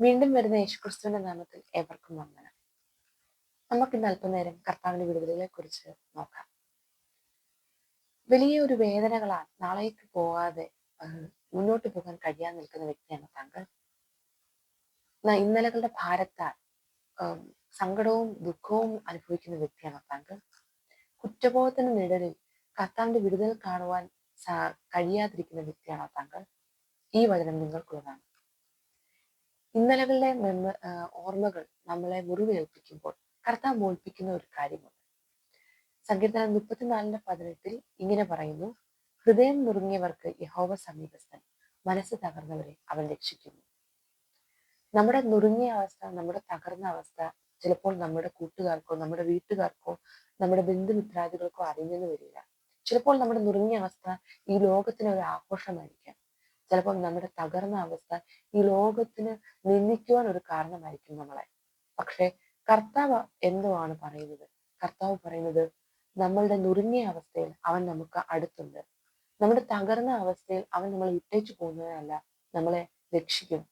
വീണ്ടും വരുന്ന യേശുക്രിസ്തുവിന്റെ നാമത്തിൽ ഏവർക്കും വന്ദനം. നമുക്ക് ഇന്ന് അല്പനേരം കർത്താവിന്റെ വിടുതലുകളെ കുറിച്ച് നോക്കാം. വലിയ ഒരു വേദനകളാൽ നാളേക്ക് പോകാതെ മുന്നോട്ട് പോകാൻ കഴിയാൻ നിൽക്കുന്ന വ്യക്തിയാണ് താങ്കൾ. ഇന്നലകളുടെ ഭാരത്താൽ സങ്കടവും ദുഃഖവും അനുഭവിക്കുന്ന വ്യക്തിയാണ് താങ്കൾ. കുറ്റബോധത്തിന് നിഴലിൽ കർത്താവിന്റെ വിടുതൽ കാണുവാൻ കഴിയാതിരിക്കുന്ന വ്യക്തിയാണോ താങ്കൾ. ഈ വചനം നിങ്ങൾക്കുള്ളതാണ്. ഇന്നലകളുടെ മെമ്മ ഓർമ്മകൾ നമ്മളെ മുറിവേൽപ്പിക്കുമ്പോൾ കർത്താവ് മോൽപ്പിക്കുന്ന ഒരു കാര്യമുണ്ട്. സങ്കീർത്തനം മുപ്പത്തിനാലിന്റെ പതിനെട്ടിൽ ഇങ്ങനെ പറയുന്നു ഹൃദയം നുറുങ്ങിയവർക്ക് യഹോവ സമീപസ്ഥൻ മനസ്സ് തകർന്നവരെ അവൻ രക്ഷിക്കുന്നു. നമ്മുടെ നുറുങ്ങിയ അവസ്ഥ നമ്മുടെ തകർന്ന അവസ്ഥ ചിലപ്പോൾ നമ്മുടെ കൂട്ടുകാർക്കോ നമ്മുടെ വീട്ടുകാർക്കോ നമ്മുടെ ബന്ധുമിത്രാദികൾക്കോ അറിഞ്ഞെന്ന് വരില്ല. ചിലപ്പോൾ നമ്മുടെ നുറുങ്ങിയ അവസ്ഥ ഈ ലോകത്തിന് ഒരു ആഘോഷമായിരിക്കാം. ചിലപ്പോൾ നമ്മുടെ തകർന്ന അവസ്ഥ ഈ ലോകത്തിന് നിന്ദിക്കുവാൻ ഒരു കാരണമായിരിക്കും നമ്മളെ. പക്ഷെ കർത്താവ് എന്തുവാണ് പറയുന്നത്? കർത്താവ് പറയുന്നത് നമ്മളുടെ നുറുങ്ങിയ അവസ്ഥയിൽ അവൻ നമുക്ക് അടുത്തുണ്ട്. നമ്മുടെ തകർന്ന അവസ്ഥയിൽ അവൻ നമ്മളെ വിട്ടേച്ചു പോകുന്നതല്ല നമ്മളെ രക്ഷിക്കും.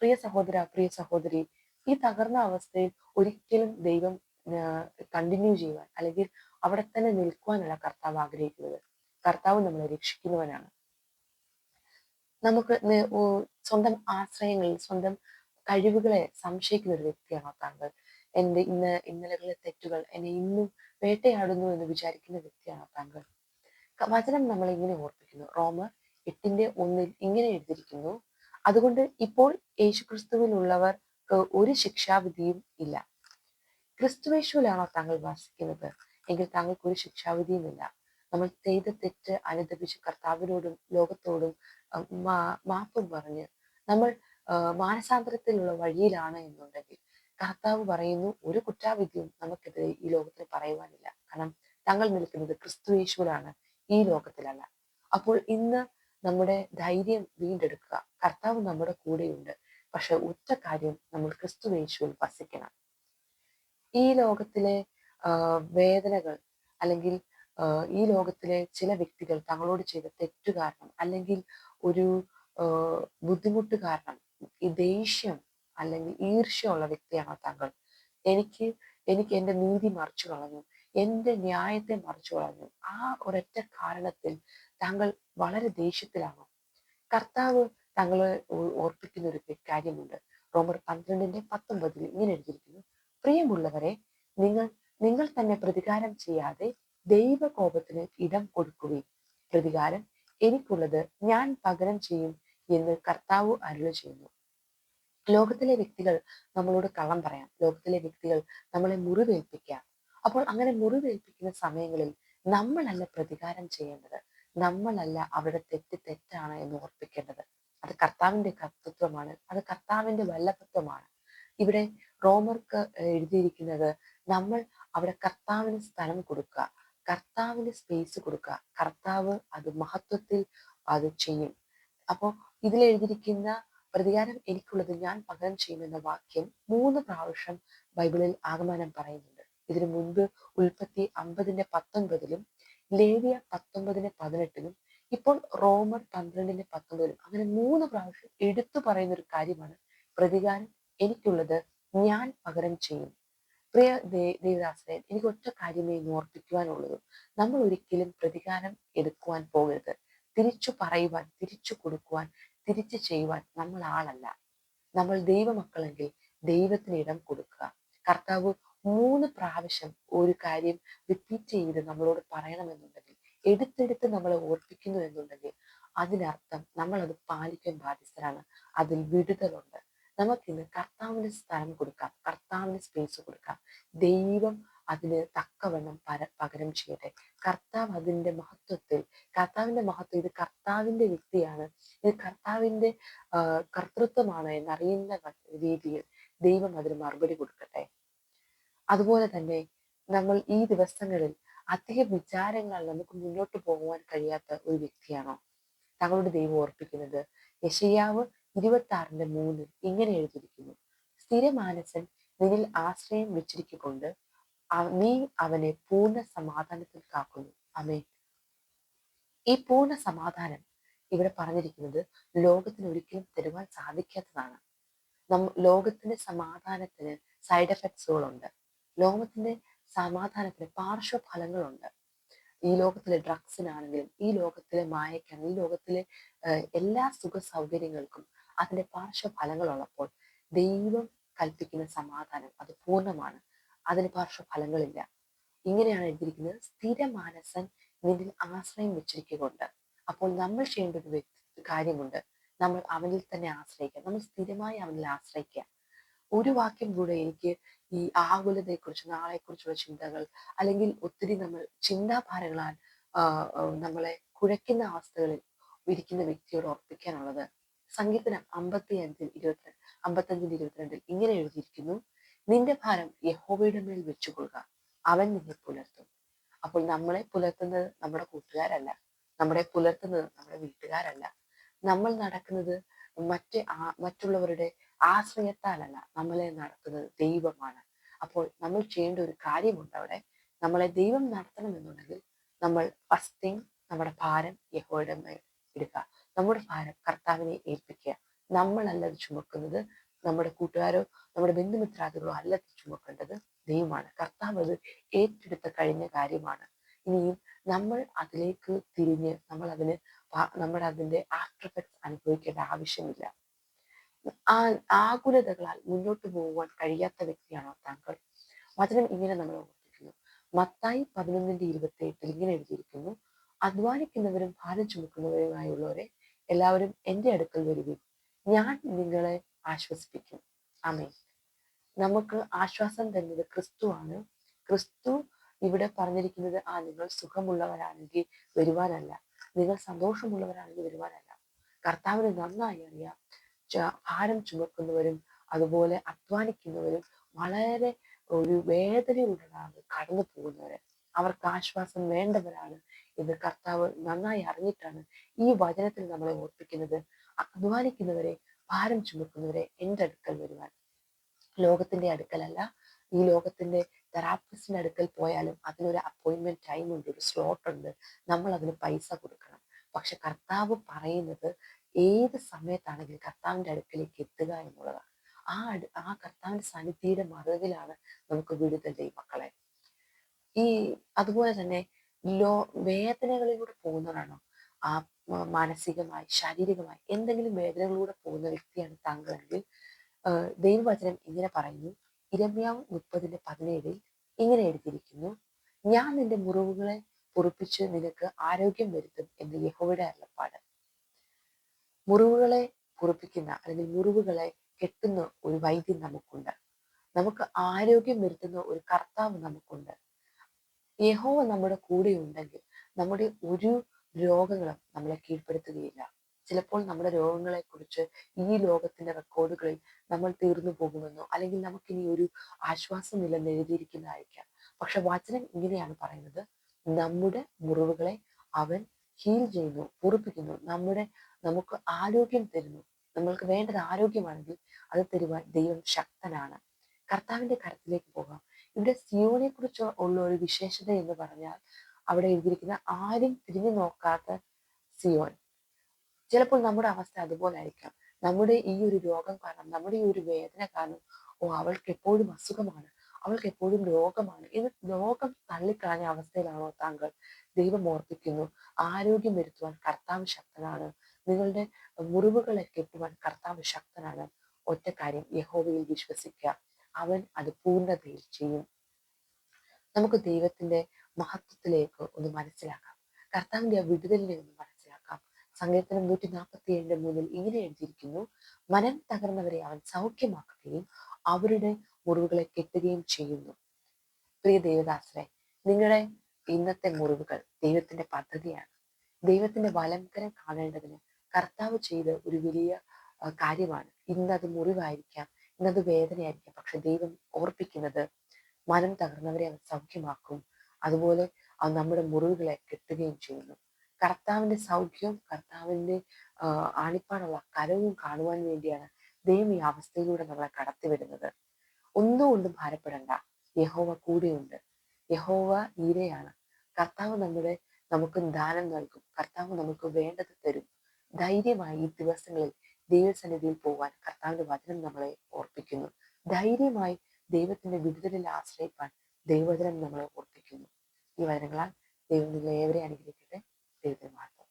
പ്രിയ സഹോദര പ്രിയ സഹോദരി ഈ തകർന്ന അവസ്ഥയിൽ ഒരിക്കലും ദൈവം കണ്ടിന്യൂ ചെയ്യുവാൻ അല്ലെങ്കിൽ അവിടെ തന്നെ നിൽക്കുവാനല്ല കർത്താവ് ആഗ്രഹിക്കുന്നത്. കർത്താവ് നമ്മളെ രക്ഷിക്കുന്നവനാണ്. നമുക്ക് സ്വന്തം ആശ്രയങ്ങളിൽ സ്വന്തം കഴിവുകളെ സംശയിക്കുന്ന ഒരു വ്യക്തിയാണോ താങ്കൾ എന്റെ ഇന്ന് ഇന്നലകളിലെ തെറ്റുകൾ എന്നെ ഇന്നും വേട്ടയാടുന്നു എന്ന് വിചാരിക്കുന്ന വ്യക്തിയാണോ താങ്കൾ വചനം നമ്മൾ ഇങ്ങനെ ഓർപ്പിക്കുന്നു. റോമർ എട്ടിന്റെ ഒന്നിൽ ഇങ്ങനെ എഴുതിയിരിക്കുന്നു. അതുകൊണ്ട് ഇപ്പോൾ യേശുക്രിസ്തുവിലുള്ളവർക്ക് ഒരു ശിക്ഷാവിധിയും ഇല്ല. ക്രിസ്തുവേശുവിലാണോ താങ്കൾ വസിക്കുന്നത്. എങ്കിൽ താങ്കൾക്ക് ഒരു ശിക്ഷാവിധിയും ഇല്ല. നമ്മൾ ചെയ്ത തെറ്റ് അനുദപിച്ച് കർത്താവിനോടും ലോകത്തോടും മാപ്പും പറഞ്ഞ് നമ്മൾ മാനസാന്തരത്തിലുള്ള വഴിയിലാണ് എന്നുണ്ടെങ്കിൽ കർത്താവ് പറയുന്നു ഒരു കുറ്റാവിധിയും നമുക്കെതിരെ ഈ ലോകത്തിൽ പറയുവാനില്ല. കാരണം തങ്ങൾ നിൽക്കുന്നത് ക്രിസ്തു യേശുവിലാണ് ഈ ലോകത്തിലല്ല. അപ്പോൾ ഇന്ന് നമ്മുടെ ധൈര്യം വീണ്ടെടുക്കുക. കർത്താവ് നമ്മുടെ കൂടെയുണ്ട്. പക്ഷെ ഒറ്റ കാര്യം നമ്മൾ ക്രിസ്തു യേശുവിൽ വസിക്കണം. ഈ ലോകത്തിലെ വേദനകൾ അല്ലെങ്കിൽ ഈ ലോകത്തിലെ ചില വ്യക്തികൾ തങ്ങളോട് ചെയ്ത തെറ്റ് കാരണം അല്ലെങ്കിൽ ഒരു ബുദ്ധിമുട്ട് കാരണം ഈ ദേഷ്യം അല്ലെങ്കിൽ ഈർഷ്യമുള്ള വ്യക്തിയാണോ താങ്കൾ? എനിക്ക് എനിക്ക് എന്റെ നീതി മറിച്ചു കളഞ്ഞു എന്റെ ന്യായത്തെ മറിച്ചു കളഞ്ഞു. ആ ഒരൊറ്റ കാരണത്തിൽ താങ്കൾ വളരെ ദേഷ്യത്തിലാണോ? കർത്താവ് താങ്കളെ ഓർപ്പിക്കുന്ന ഒരു കാര്യമുണ്ട്. റോമർ പന്ത്രണ്ടിന്റെ പത്തൊമ്പതിൽ ഇങ്ങനെ എഴുതിയിരിക്കുന്നു. പ്രിയമുള്ളവരെ നിങ്ങൾ നിങ്ങൾ തന്നെ പ്രതികാരം ചെയ്യാതെ ദൈവകോപത്തിന് ഇടം കൊടുക്കുകയും പ്രതികാരം എനിക്കുള്ളത് ഞാൻ പകരം ചെയ്യും എന്ന് കർത്താവ് അരുള ചെയ്യുന്നു. ലോകത്തിലെ വ്യക്തികൾ നമ്മളോട് കള്ളം പറയാം. ലോകത്തിലെ വ്യക്തികൾ നമ്മളെ മുറിവേൽപ്പിക്കാം. അപ്പോൾ അങ്ങനെ മുറിവേൽപ്പിക്കുന്ന സമയങ്ങളിൽ നമ്മളല്ല പ്രതികാരം ചെയ്യേണ്ടത്. നമ്മളല്ല അവരുടെ തെറ്റ് തെറ്റാണ് എന്ന് ഓർപ്പിക്കേണ്ടത്. അത് കർത്താവിന്റെ കർത്തൃത്വമാണ്. അത് കർത്താവിന്റെ വല്ലഭത്വമാണ്. ഇവിടെ റോമർക്ക് എഴുതിയിരിക്കുന്നത് നമ്മൾ അവിടെ കർത്താവിന് സ്ഥലം കൊടുക്കുക. കർത്താവിന് സ്പേസ് കൊടുക്കുക കർത്താവ് അത് മഹത്വത്തിൽ അത് ചെയ്യും. അപ്പോൾ ഇതിൽ എഴുതിയിരിക്കുന്ന പ്രതികാരം എനിക്കുള്ളത് ഞാൻ പകരം ചെയ്യുമെന്ന വാക്യം മൂന്ന് പ്രാവശ്യം ബൈബിളിൽ ആഗമനം പറയുന്നുണ്ട്. ഇതിനു മുൻപ് ഉൽപ്പത്തി അമ്പതിന്റെ പത്തൊൻപതിലും ലേവിയ പത്തൊമ്പതിന് പതിനെട്ടിലും ഇപ്പോൾ റോമർ പന്ത്രണ്ടിന്റെ പത്തൊമ്പതിലും അങ്ങനെ മൂന്ന് പ്രാവശ്യം എടുത്തു പറയുന്ന ഒരു കാര്യമാണ് പ്രതികാരം എനിക്കുള്ളത് ഞാൻ പകരം ചെയ്യും. പ്രിയ ദേവദാസനെ എനിക്ക് ഒറ്റ കാര്യമേ ഓർപ്പിക്കുവാനുള്ളൂ. നമ്മൾ ഒരിക്കലും പ്രതികാരം എടുക്കുവാൻ പോകരുത്. തിരിച്ചു പറയുവാൻ തിരിച്ചു കൊടുക്കുവാൻ തിരിച്ചു ചെയ്യുവാൻ നമ്മൾ ആളല്ല. നമ്മൾ ദൈവമക്കളെങ്കിൽ ദൈവത്തിന് ഇടം കൊടുക്കുക. കർത്താവ് മൂന്ന് പ്രാവശ്യം ഒരു കാര്യം റിപ്പീറ്റ് ചെയ്ത് നമ്മളോട് പറയണമെന്നുണ്ടെങ്കിൽ എടുത്തെടുത്ത് നമ്മളെ ഓർപ്പിക്കുന്നു എന്നുണ്ടെങ്കിൽ അതിനർത്ഥം നമ്മൾ അത് പാലിക്കാൻ ബാധ്യസ്ഥരാണ്. അതിൽ വിടുതലുണ്ട്. നമുക്കിന്ന് കർത്താവിന് സ്ഥലം കൊടുക്കാം. സ്പേസ് കൊടുക്കാം. ദൈവം അതിന് തക്കവണ്ണം പര പകരം ചെയ്യട്ടെ. കർത്താവ് അതിന്റെ മഹത്വത്തിൽ കർത്താവിന്റെ മഹത്വം ഇത് കർത്താവിന്റെ വ്യക്തിയാണ്. ഇത് കർത്താവിന്റെ കർത്തൃത്വമാണ് എന്നറിയുന്ന രീതിയിൽ ദൈവം അതിന് മറുപടി കൊടുക്കട്ടെ. അതുപോലെ തന്നെ നമ്മൾ ഈ ദിവസങ്ങളിൽ അധിക വിചാരങ്ങൾ നമുക്ക് മുന്നോട്ട് പോകുവാൻ കഴിയാത്ത ഒരു വ്യക്തിയാണോ? തങ്ങളുടെ ദൈവം ഓർപ്പിക്കുന്നത്. യശയാവ് ഇരുപത്തി ആറിന്റെ മൂന്നിൽ ഇങ്ങനെ എഴുതിയിരിക്കുന്നു. സ്ഥിരമാനസൻ നിന്നിൽ ആശ്രയം വെച്ചിരിക്കൊണ്ട് നീ അവനെ പൂർണ സമാധാനത്തിൽ കാക്കുന്നു. അമേ ഈ പൂർണ സമാധാനം ഇവിടെ പറഞ്ഞിരിക്കുന്നത് ലോകത്തിന് ഒരിക്കലും തരുവാൻ സാധിക്കാത്തതാണ്. നം ലോകത്തിന്റെ സമാധാനത്തിന് സൈഡ് എഫക്ട്സുകളുണ്ട് ലോകത്തിന്റെ സമാധാനത്തിന് പാർശ്വഫലങ്ങളുണ്ട്. ഈ ലോകത്തിലെ ഡ്രഗ്സിനാണെങ്കിലും ഈ ലോകത്തിലെ മായക്കാണ് ഈ ലോകത്തിലെ എല്ലാ സുഖ സൗകര്യങ്ങൾക്കും അതിന്റെ പാർശ്വഫലങ്ങളുള്ളപ്പോൾ ദൈവം കൽപ്പിക്കുന്ന സമാധാനം അത് പൂർണമാണ്. അതിന് പാർശ്വഫലങ്ങളില്ല ഇങ്ങനെയാണ് എഴുതിയിരിക്കുന്നത് സ്ഥിരമാനസൻ നിന്നിൽ ആശ്രയം വെച്ചിരിക്കുകൊണ്ട് അപ്പോൾ നമ്മൾ ചെയ്യേണ്ട ഒരു കാര്യമുണ്ട്. നമ്മൾ അവനിൽ തന്നെ ആശ്രയിക്കുക. നമ്മൾ സ്ഥിരമായി അവനിൽ ആശ്രയിക്കുക. ഒരു വാക്യം കൂടെ എനിക്ക് ഈ ആകുലതയെക്കുറിച്ച് നാളെക്കുറിച്ചുള്ള ചിന്തകൾ അല്ലെങ്കിൽ ഒത്തിരി നമ്മൾ ചിന്താഭാരങ്ങളാൽ നമ്മളെ കുഴക്കുന്ന അവസ്ഥകളിൽ ഇരിക്കുന്ന വ്യക്തിയോട് ഓർപ്പിക്കാനുള്ളത് സംഗീതനം അമ്പത്തി അഞ്ചിൽ ഇരുപത്തിരണ്ട്. അമ്പത്തഞ്ചിൽ ഇരുപത്തിരണ്ടിൽ ഇങ്ങനെ എഴുതിയിരിക്കുന്നു നിന്റെ ഭാരം യഹോവയുടെ മേൽ വെച്ചുകൊള്ളുക. അവൻ നിന്നെ പുലർത്തും. അപ്പോൾ നമ്മളെ പുലർത്തുന്നത് നമ്മുടെ കൂട്ടുകാരല്ല. നമ്മളെ പുലർത്തുന്നത് നമ്മുടെ വീട്ടുകാരല്ല. നമ്മൾ നടക്കുന്നത് മറ്റ് മറ്റുള്ളവരുടെ ആശ്രയത്താലല്ല. നമ്മളെ നടത്തുന്നത് ദൈവമാണ്. അപ്പോൾ നമ്മൾ ചെയ്യേണ്ട ഒരു കാര്യമുണ്ട് അവിടെ. നമ്മളെ ദൈവം നടത്തണമെന്നുണ്ടെങ്കിൽ നമ്മൾ ഫസ്റ്റ് തിങ് നമ്മുടെ ഭാരം യഹോയുടെ മേൽ ഇടുക. നമ്മുടെ ഭാരം കർത്താവിനെ ഏൽപ്പിക്കുക. നമ്മളല്ല അത് ചുമക്കുന്നത്. നമ്മുടെ കൂട്ടുകാരോ നമ്മുടെ ബന്ധുമിത്രാദികളോ അല്ല ചുമക്കേണ്ടത് ദൈവമാണ്. കർത്താവ് അത് ഏറ്റെടുത്ത കഴിഞ്ഞ കാര്യമാണ്. ഇനിയും നമ്മൾ അതിലേക്ക് തിരിഞ്ഞ് നമ്മൾ അതിന് നമ്മൾ അതിന്റെ ആഫ്റ്റർ എഫക്ട്സ് അനുഭവിക്കേണ്ട ആവശ്യമില്ല. ആ ആകുലതകളാൽ മുന്നോട്ട് പോകുവാൻ കഴിയാത്ത വ്യക്തിയാണോ താങ്കൾ? വചനം ഇങ്ങനെ നമ്മൾ ഓർമ്മിക്കുന്നു മത്തായി പതിനൊന്നിന്റെ ഇരുപത്തി എട്ടിൽ ഇങ്ങനെ എഴുതിയിരിക്കുന്നു. അധ്വാനിക്കുന്നവരും ഭാരം ചുമക്കുന്നവരുമായുള്ളവരെ എല്ലാവരും എന്റെ അടുക്കൽ വരുവിൻ. ഞാൻ നിങ്ങളെ ആശ്വസിപ്പിക്കും. അമേ നമുക്ക് ആശ്വാസം തരുന്നത് ക്രിസ്തുവാണ്. ക്രിസ്തു ഇവിടെ പറഞ്ഞിരിക്കുന്നത് ആ നിങ്ങൾ സുഖമുള്ളവരാണെങ്കിൽ വരുവാനല്ല. നിങ്ങൾ സന്തോഷമുള്ളവരാണെങ്കിൽ വരുവാനല്ല. കർത്താവിന് നന്നായി അറിയാം. ഭാരം ചുമക്കുന്നവരും അതുപോലെ അധ്വാനിക്കുന്നവരും വളരെ ഒരു വേദനയുള്ളതാണ് കടന്നു പോകുന്നവര്. അവർക്ക് ആശ്വാസം വേണ്ടവരാണ് എന്ന് കർത്താവ് നന്നായി അറിഞ്ഞിട്ടാണ് ഈ വചനത്തിൽ നമ്മളെ ഓർപ്പിക്കുന്നത്. അധ്വാനിക്കുന്നവരെ ഭാരം ചുമക്കുന്നവരെ എന്റെ അടുക്കൽ വരുവാൻ. ലോകത്തിന്റെ അടുക്കലല്ല. ഈ ലോകത്തിന്റെ തെറാപ്പിസ്റ്റിന്റെ അടുക്കൽ പോയാലും അതിനൊരു അപ്പോയിന്റ്മെന്റ് ടൈം ഉണ്ട് ഒരു സ്ലോട്ട് ഉണ്ട്. നമ്മൾ അതിന് പൈസ കൊടുക്കണം. പക്ഷെ കർത്താവ് പറയുന്നത് ഏത് സമയത്താണെങ്കിലും കർത്താവിന്റെ അടുക്കലേക്ക് എത്തുക എന്നുള്ളതാണ്. ആ ആ കർത്താവിന്റെ സന്നിധിയുടെ മറവിലാണ് നമുക്ക് വിടുതൽ മക്കളെ. ഈ അതുപോലെ തന്നെ ലോ വേദനകളിലൂടെ പോകുന്നവരാണോ? ആ മാനസികമായി ശാരീരികമായി എന്തെങ്കിലും വേദനകളിലൂടെ പോകുന്ന വ്യക്തിയാണ് താങ്കളെങ്കിൽ ദൈവവചനം ഇങ്ങനെ പറയുന്നു. ഇരമ്യാവ് മുപ്പതിന്റെ പതിനേഴിൽ ഇങ്ങനെ എഴുതിയിരിക്കുന്നു. ഞാൻ നിന്റെ മുറിവുകളെ പൊറുപ്പിച്ച് നിനക്ക് ആരോഗ്യം വരുത്തും എന്ന് യഹോയുടെ അരുളപ്പാട്. മുറിവുകളെ പൊറുപ്പിക്കുന്ന അല്ലെങ്കിൽ മുറിവുകളെ കെട്ടുന്ന ഒരു വൈദ്യം നമുക്കുണ്ട്. നമുക്ക് ആരോഗ്യം വരുത്തുന്ന ഒരു കർത്താവ് നമുക്കുണ്ട്. യഹോവ നമ്മുടെ കൂടെ ഉണ്ടെങ്കിൽ നമ്മുടെ ഒരു രോഗങ്ങളും നമ്മളെ കീഴ്പ്പെടുത്തുകയില്ല. ചിലപ്പോൾ നമ്മുടെ രോഗങ്ങളെ കുറിച്ച് ഈ ലോകത്തിന്റെ റെക്കോർഡുകളിൽ നമ്മൾ തീർന്നു പോകുമെന്നോ അല്ലെങ്കിൽ നമുക്കിനി ഒരു ആശ്വാസമില്ലെന്ന് എഴുതിയിരിക്കുന്നതായിരിക്കാം പക്ഷെ വചനം ഇങ്ങനെയാണ് പറയുന്നത്. നമ്മുടെ മുറിവുകളെ അവൻ ഹീൽ ചെയ്യുന്നു ഉറപ്പിക്കുന്നു. നമ്മുടെ നമുക്ക് ആരോഗ്യം തരുന്നു. നമ്മൾക്ക് വേണ്ടത് ആരോഗ്യമാണെങ്കിൽ അത് തരുവാൻ ദൈവം ശക്തനാണ്. കർത്താവിന്റെ കരത്തിലേക്ക് പോകാം. ഇവിടെ സിയോനെ കുറിച്ച് ഉള്ള ഒരു വിശേഷത എന്ന് പറഞ്ഞാൽ അവിടെ എഴുതിയിരിക്കുന്ന ആരും തിരിഞ്ഞു നോക്കാത്ത സിയോൻ. ചിലപ്പോൾ നമ്മുടെ അവസ്ഥ അതുപോലെ ആയിരിക്കാം നമ്മുടെ ഈ ഒരു രോഗം കാരണം നമ്മുടെ ഈ ഒരു വേദന കാരണം ഓ അവൾക്ക് എപ്പോഴും അസുഖമാണ് അവൾക്ക് എപ്പോഴും രോഗമാണ്. ഇത് രോഗം തള്ളിക്കളഞ്ഞ അവസ്ഥയിലാണോ താങ്കൾ? ദൈവം ഓർപ്പിക്കുന്നു ആരോഗ്യം വരുത്തുവാൻ കർത്താവ് ശക്തനാണ്. നിങ്ങളുടെ മുറിവുകളെ കെട്ടുവാൻ കർത്താവ് ശക്തനാണ്. ഒറ്റ കാര്യം യഹോവയിൽ വിശ്വസിക്കുക. അവൻ അത് പൂർണതയിൽ ചെയ്യും. നമുക്ക് ദൈവത്തിന്റെ മഹത്വത്തിലേക്ക് ഒന്ന് മനസ്സിലാക്കാം. കർത്താവിന്റെ ആ വിടുതലിനെ ഒന്ന് മനസ്സിലാക്കാം. സങ്കീർത്തനം നൂറ്റി നാൽപ്പത്തി ഏഴിന്റെ മൂന്നിൽ ഇങ്ങനെ എഴുതിയിരിക്കുന്നു മനം തകർന്നവരെ അവൻ സൗഖ്യമാക്കുകയും അവരുടെ മുറിവുകളെ കെട്ടുകയും ചെയ്യുന്നു. പ്രിയ ദേവദാസരെ നിങ്ങളെ ഇന്നത്തെ മുറിവുകൾ ദൈവത്തിന്റെ പദ്ധതിയാണ്. ദൈവത്തിന്റെ വലംകരം കാണേണ്ടതിന് കർത്താവ് ചെയ്ത ഒരു വലിയ കാര്യമാണ്. ഇന്നത് മുറിവായിരിക്കാം ഇന്നത് വേദനയായിരിക്കാം പക്ഷെ ദൈവം ഓർപ്പിക്കുന്നത് മനം തകർന്നവരെ അവൻ സൗഖ്യമാക്കും അതുപോലെ അത് നമ്മുടെ മുറിവുകളെ കെട്ടുകയും ചെയ്യുന്നു. കർത്താവിന്റെ സൗഖ്യവും കർത്താവിന്റെ ആണിപ്പാടുള്ള കരവും കാണുവാൻ വേണ്ടിയാണ് ദൈവം ഈ അവസ്ഥയിലൂടെ നമ്മളെ കടത്തിവിടുന്നത്. ഒന്നുകൊണ്ടും ഭാരപ്പെടണ്ട. യഹോവ കൂടെയുണ്ട്. യഹോവ ഈരയാണ്. കർത്താവ് നമ്മുടെ നമുക്ക് ദാനം നൽകും. കർത്താവ് നമുക്ക് വേണ്ടത് തരും. ധൈര്യമായി ഈ ദിവസങ്ങളിൽ ദൈവസന്നിധിയിൽ പോകാൻ കർത്താവിന്റെ വചനം നമ്മളെ ഓർപ്പിക്കുന്നു. ധൈര്യമായി ദൈവത്തിന്റെ വിടുതലിൽ ആശ്രയിപ്പാൻ ദൈവവചനം നമ്മളെ ഓർപ്പിക്കുന്നു. ഈ വചനങ്ങളാൽ ദൈവം നിങ്ങളെ ഏവരെ അനുഗ്രഹിക്കട്ടെ. ദൈവത്തിന് മാത്രം